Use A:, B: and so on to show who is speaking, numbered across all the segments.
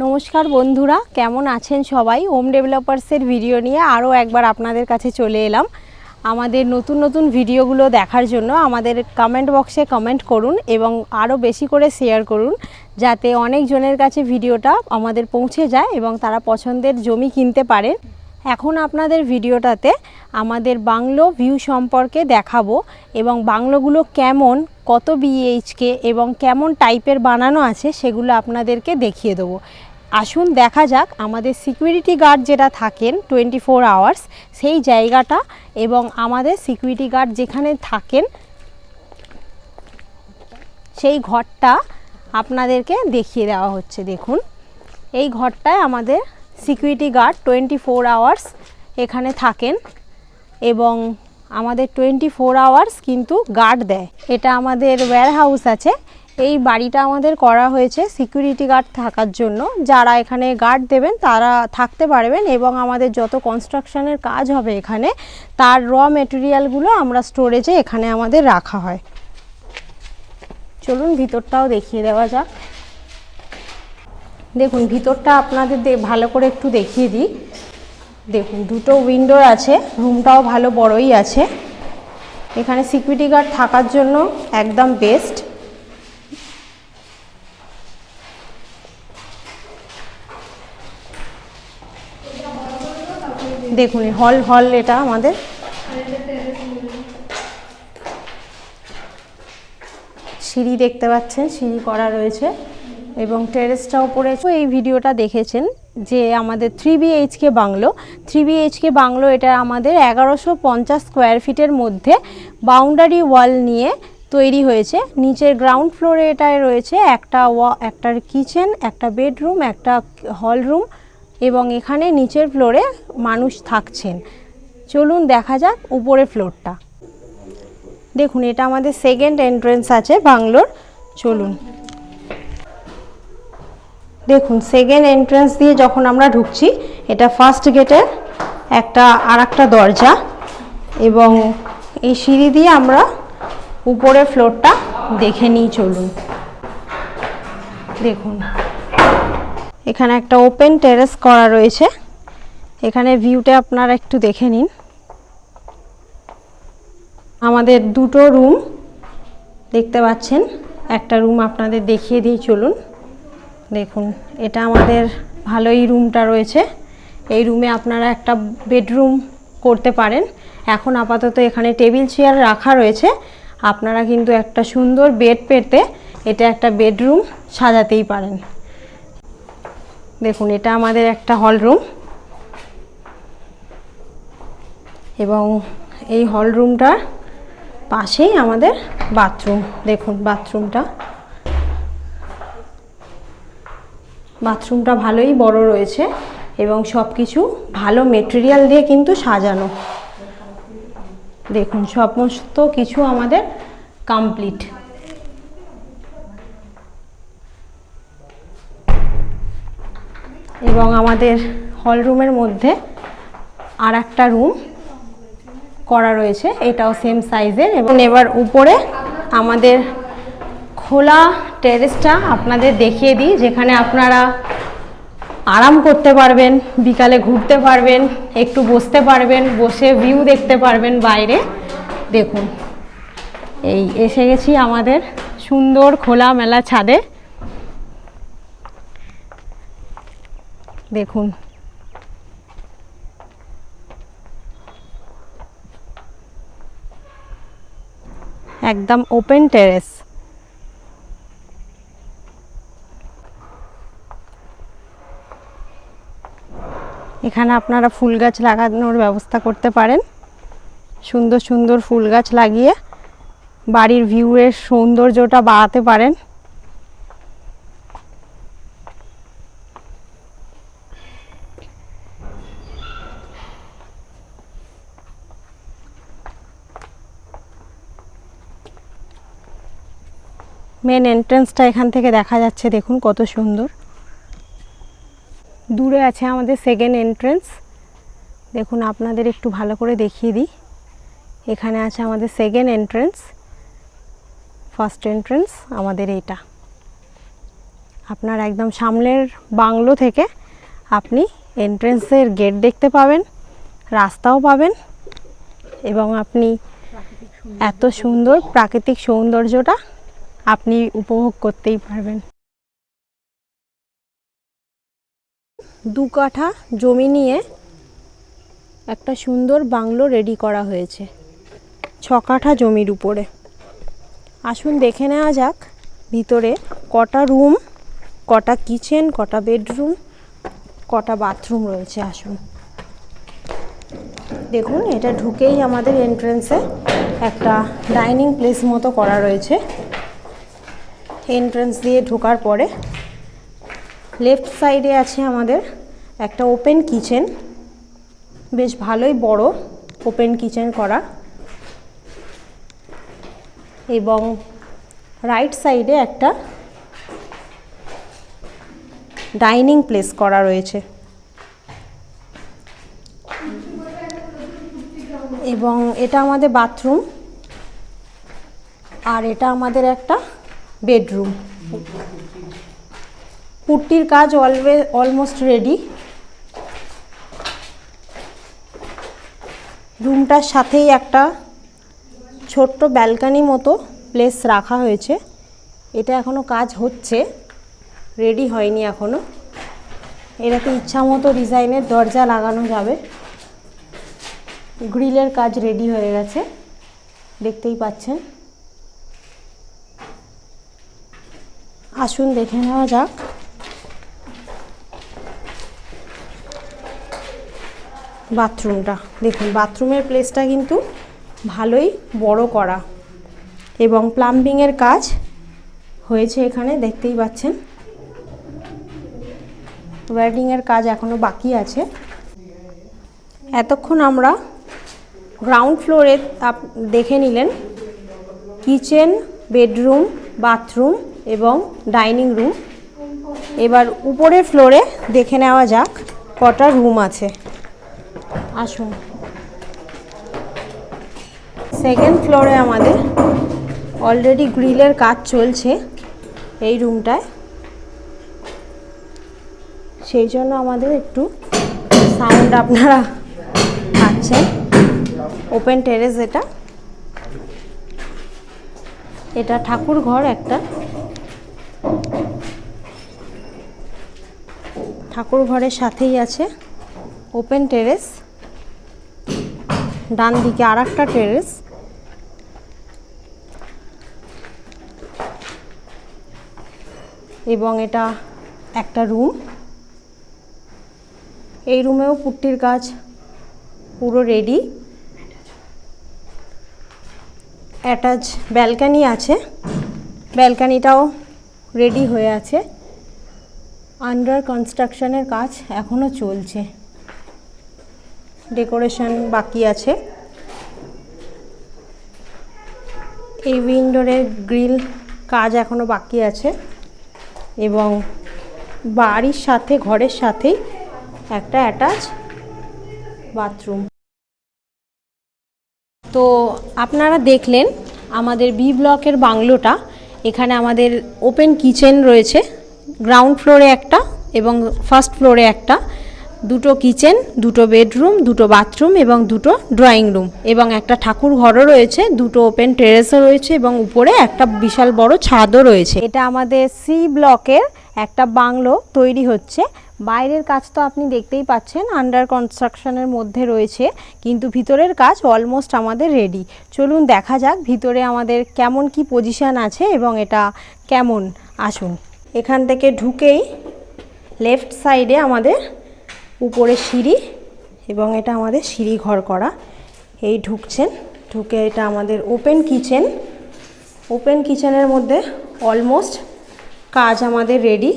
A: নমস্কার বন্ধুরা, কেমন আছেন সবাই? হোম ডেভেলপার্সের ভিডিও নিয়ে আরও একবার আপনাদের কাছে চলে এলাম। আমাদের নতুন নতুন ভিডিওগুলো দেখার জন্য আমাদের কমেন্ট বক্সে কমেন্ট করুন এবং আরও বেশি করে শেয়ার করুন, যাতে অনেকজনের কাছে ভিডিওটা আমাদের পৌঁছে যায় এবং তারা পছন্দের জমি কিনতে পারে। এখন আপনাদের ভিডিওটাতে আমাদের বাংলো ভিউ সম্পর্কে দেখাবো এবং বাংলোগুলো কেমন, কত বিএইচকে এবং কেমন টাইপের বানানো আছে সেগুলো আপনাদেরকে দেখিয়ে দেবো। আসুন দেখা যাক আমাদের সিকিউরিটি গার্ড যেটা থাকেন টোয়েন্টি ফোর আওয়ার্স, সেই জায়গাটা এবং আমাদের সিকিউরিটি গার্ড যেখানে থাকেন, সেই ঘরটা আপনাদেরকে দেখিয়ে দেওয়া হচ্ছে। দেখুন, এই ঘরটায় আমাদের security guard twenty four hours এখানে থাকেন এবং আমাদের টোয়েন্টি ফোর আওয়ার্স কিন্তু গার্ড দেয়। এটা আমাদের ওয়্যার হাউস আছে। এই বাড়িটা আমাদের করা হয়েছে সিকিউরিটি গার্ড থাকার জন্য। যারা এখানে গার্ড দেবেন তারা থাকতে পারবেন এবং আমাদের যত কনস্ট্রাকশনের কাজ হবে এখানে, তার র মেটেরিয়ালগুলো আমরা স্টোরেজে এখানে আমাদের রাখা হয়। চলুন ভিতরটাও দেখিয়ে দেওয়া যাক। দেখুন, ভিতরটা আপনাদের ভালো করে একটু দেখিয়ে দিই। দেখুন, দুটো উইন্ডো আছে রুমটাও ভালো বড়ই আছে। এখানে সিকিউরিটি গার্ড থাকার জন্য একদম বেস্ট দেখুন হল হল এটা আমাদের। সিঁড়ি দেখতে পাচ্ছেন, সিঁড়ি করা রয়েছে। এবং টেরেসটা উপরে এই ভিডিওটা দেখেছেন যে আমাদের three BHK bungalow. Three BHK bungalow এটা আমাদের এগারোশো পঞ্চাশ স্কোয়ার ফিটের মধ্যে বাউন্ডারি ওয়াল নিয়ে তৈরি হয়েছে। নিচের গ্রাউন্ড ফ্লোরে এটায় রয়েছে একটা একটা কিচেন একটা বেডরুম একটা হল রুম এবং এখানে নিচের ফ্লোরে মানুষ থাকছেন। চলুন দেখা যাক উপরে ফ্লোরটা দেখুন, এটা আমাদের সেকেন্ড এন্ট্রেন্স আছে বাংলোর। চলুন। দেখুন সেকেন্ড এন্ট্রেন্স দিয়ে যখন আমরা ঢুকছি, এটা ফার্স্ট গেটের একটা আর একটা দরজা এবং এই সিঁড়ি দিয়ে আমরা উপরের ফ্লোরটা দেখে নিই চলুন। দেখুন, এখানে একটা ওপেন টেরেস করা রয়েছে। এখানে ভিউটা আপনারা একটু দেখে নিন। আমাদের দুটো রুম দেখতে পাচ্ছেন। একটা রুম আপনাদের দেখিয়ে দিই, চলুন। দেখুন, এটা আমাদের ভালোই রুমটা রয়েছে। এই রুমে আপনারা একটা বেডরুম করতে পারেন। এখন আপাতত এখানে টেবিল চেয়ার রাখা রয়েছে। আপনারা কিন্তু একটা সুন্দর বেড পেতে এটা একটা বেডরুম সাজাতেই পারেন। দেখুন, এটা আমাদের একটা হল রুম এবং এই হল রুমটার পাশেই আমাদের বাথরুম দেখুন বাথরুমটা বাথরুমটা ভালোই বড় রয়েছে এবং সব কিছু ভালো মেটেরিয়াল দিয়ে কিন্তু সাজানো। দেখুন, সমস্ত কিছু আমাদের কমপ্লিট এবং আমাদের হল রুমের মধ্যে আর একটা রুম করা রয়েছে, এটাও সেম সাইজের এবং এবার উপরে আমাদের খোলা টেরেসটা আপনাদের দেখিয়ে দিই, যেখানে আপনারা আরাম করতে পারবেন, বিকালে ঘুরতে পারবেন, একটু বসতে পারবেন, বসে ভিউ দেখতে পারবেন বাইরে। দেখুন, এই এসে গেছি আমাদের সুন্দর খোলা মেলা ছাদে। দেখুন। একদম ওপেন টেরেস এখানে আপনারা ফুল গাছ লাগানোর ব্যবস্থা করতে পারেন। সুন্দর সুন্দর ফুল গাছ লাগিয়ে বাড়ির ভিউয়ের সৌন্দর্যটা বাড়াতে পারেন। মেন এন্ট্রান্সটা এখান থেকে দেখা যাচ্ছে, দেখুন কত সুন্দর। দূরে আছে আমাদের সেকেন্ড এন্ট্রেন্স দেখুন, আপনাদের একটু ভালো করে দেখিয়ে দিই। এখানে আছে আমাদের সেকেন্ড এন্ট্রেন্স ফার্স্ট এন্ট্রেন্স আমাদের এইটা। আপনার একদম সামনের বাংলো থেকে আপনি এন্ট্রেন্সের গেট দেখতে পাবেন, রাস্তাও পাবেন এবং আপনি এত সুন্দর প্রাকৃতিক সৌন্দর্যটা আপনি উপভোগ করতেই পারবেন। দু কাঠা জমি নিয়ে একটা সুন্দর বাংলো রেডি করা হয়েছে, ছ কাঠা জমির উপরে। আসুন দেখে নেওয়া যাক, ভিতরে কটা রুম কটা কিচেন কটা বেডরুম কটা বাথরুম রয়েছে, আসুন। দেখুন, এটা ঢুকেই আমাদের এন্ট্রেন্সে একটা ডাইনিং প্লেস মতো করা রয়েছে। এন্ট্রেন্স দিয়ে ঢোকার পরে লেফট সাইডে আছে আমাদের একটা ওপেন কিচেন বেশ ভালোই বড় ওপেন কিচেন করা। এবং রাইট সাইডে একটা ডাইনিং প্লেস করা রয়েছে। এবং এটা আমাদের বাথরুম আর এটা আমাদের একটা বেডরুম পুট্টির কাজ অলওয়ে অলমোস্ট রেডি রুমটার সাথেই একটা ছোট্ট ব্যালকানি মতো প্লেস রাখা হয়েছে। এটা এখনও কাজ হচ্ছে রেডি হয়নি এখনও এটাতে ইচ্ছা মতো ডিজাইনের দরজা লাগানো যাবে। গ্রিলের কাজ রেডি হয়ে গেছে, দেখতেই পাচ্ছেন। আসুন দেখে নেওয়া যাক। বাথরুমটা। দেখুন, বাথরুমের প্লেসটা কিন্তু ভালোই বড় করা। এবং প্লাম্বিংয়ের কাজ হয়েছে এখানে, দেখতেই পাচ্ছেন। ওয়্যারিংয়ের কাজ এখনও বাকি আছে। এতক্ষণ আমরা গ্রাউন্ড ফ্লোরে আপ, দেখে নিলেন কিচেন বেডরুম বাথরুম এবং ডাইনিং রুম এবার উপরের ফ্লোরে দেখে নেওয়া যাক কটা রুম আছে। আসুন। সেকেন্ড ফ্লোরে আমাদের অলরেডি গ্রিলের কাজ চলছে এই রুমটায় সেই জন্য আমাদের একটু সাউন্ড আপনারা পাচ্ছেন। ওপেন টেরেস এটা। এটা ঠাকুর ঘর একটা। ঠাকুর ঘরের সাথেই আছে ওপেন টেরেস ডান দিকে আর একটা টেরেস। এবং এটা একটা রুম। এই রুমেও পুট্টির কাজ পুরো রেডি অ্যাটাচ ব্যালকানি আছে। ব্যালকানিটাও রেডি হয়ে আছে। আন্ডার কনস্ট্রাকশনের কাজ এখনও চলছে। ডেকোরেশন বাকি আছে। এই উইন্ডোরের গ্রিল কাজ এখনও বাকি আছে এবং বাড়ির সাথে, ঘরের সাথেই একটা অ্যাটাচ বাথরুম। তো আপনারা দেখলেন আমাদের বি ব্লকের বাংলোটা, এখানে আমাদের ওপেন কিচেন রয়েছে, গ্রাউন্ড ফ্লোরে একটা এবং ফার্স্ট ফ্লোরে একটা। দুটো কিচেন, দুটো বেডরুম, দুটো বাথরুম এবং দুটো ড্রয়িং রুম এবং একটা ঠাকুর ঘরও রয়েছে, দুটো ওপেন টেরেসও রয়েছে এবং উপরে একটা বিশাল বড় ছাদও রয়েছে। এটা আমাদের সি ব্লকের একটা বাংলো তৈরি হচ্ছে। বাইরের কাজ তো আপনি দেখতেই পাচ্ছেন আন্ডার কনস্ট্রাকশনের মধ্যে রয়েছে, কিন্তু ভিতরের কাজ অলমোস্ট আমাদের রেডি চলুন দেখা যাক ভিতরে আমাদের কেমন কি পজিশন আছে এবং এটা কেমন? আসুন। এখান থেকে ঢুকেই লেফট সাইডে আমাদের উপরে সিঁড়ি এবং এটা আমাদের সিঁড়ি ঘর করা। এই ঢুকছেন, ঢুকে এটা আমাদের ওপেন কিচেন ওপেন কিচেনের মধ্যে অলমোস্ট কাজ আমাদের রেডি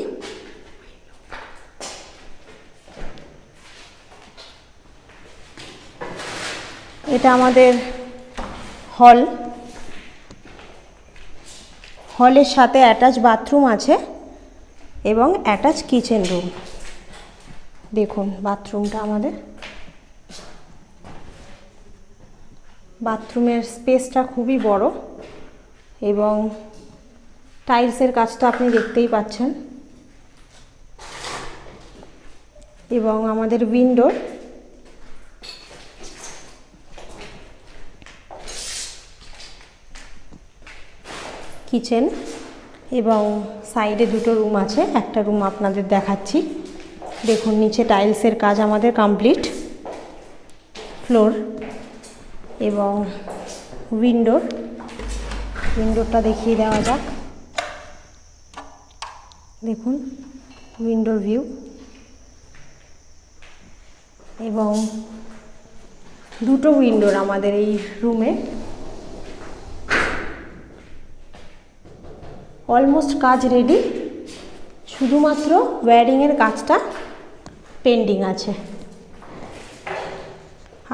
A: এটা আমাদের হল হলের সাথে অ্যাটাচ বাথরুম আছে এবং অ্যাটাচ কিচেন রুম দেখুন বাথরুমটা আমাদের। বাথরুমের স্পেসটা খুবই বড় এবং টাইলসের কাজ তো আপনি দেখতেই পাচ্ছেন। এবং আমাদের উইন্ডোর কিচেন এবং সাইডে দুটো রুম আছে, একটা রুম আপনাদের দেখাচ্ছি। দেখুন, নিচে টাইলসের কাজ আমাদের কমপ্লিট ফ্লোর এবং উইন্ডোর উইন্ডোরটা দেখিয়ে দেওয়া যাক। দেখুন উইন্ডোর ভিউ এবং দুটো উইন্ডোর আমাদের এই রুমে অলমোস্ট কাজ রেডি শুধুমাত্র ওয়্যারিংয়ের কাজটা পেন্ডিং আছে।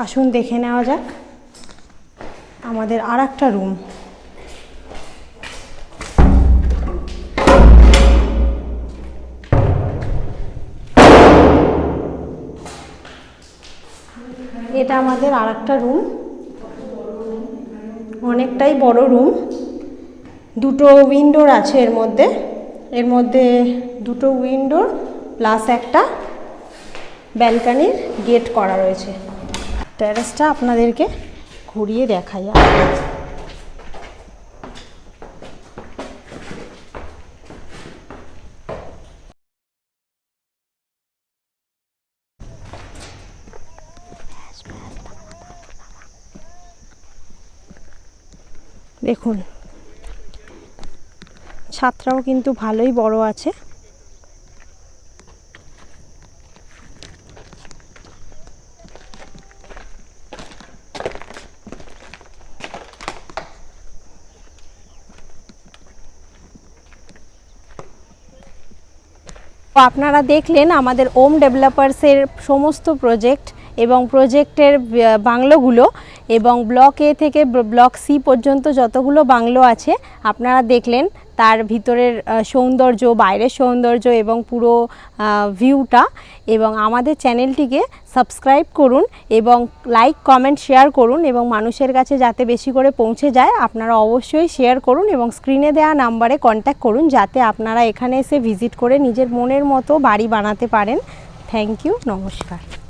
A: আসুন দেখে নেওয়া যাক। আমাদের আর একটা রুম এটা আমাদের আর একটা রুম অনেকটাই বড় রুম দুটো উইন্ডোর আছে এর মধ্যে। এর মধ্যে দুটো উইন্ডোর প্লাস একটা ব্যালকানির গেট করা রয়েছে। টেরেসটা আপনাদেরকে ঘুরিয়ে দেখাই। দেখুন ছাদটাও কিন্তু ভালোই বড় আছে। আপনারা দেখলেন আমাদের ওম ডেভেলপার্সের সমস্ত প্রজেক্ট এবং প্রজেক্টের বাংলোগুলো। এবং ব্লক এ থেকে ব্লক সি পর্যন্ত যতগুলো বাংলো আছে, আপনারা দেখলেন তার ভিতরের সৌন্দর্য, বাইরের সৌন্দর্য এবং পুরো ভিউটা এবং আমাদের চ্যানেলটিকে সাবস্ক্রাইব করুন এবং লাইক কমেন্ট শেয়ার করুন এবং মানুষের কাছে যাতে বেশি করে পৌঁছে যায়, আপনারা অবশ্যই শেয়ার করুন এবং স্ক্রিনে দেওয়া নাম্বারে কন্ট্যাক্ট করুন যাতে আপনারা এখানে এসে ভিজিট করে নিজের মনের মতো বাড়ি বানাতে পারেন। থ্যাংক ইউ নমস্কার।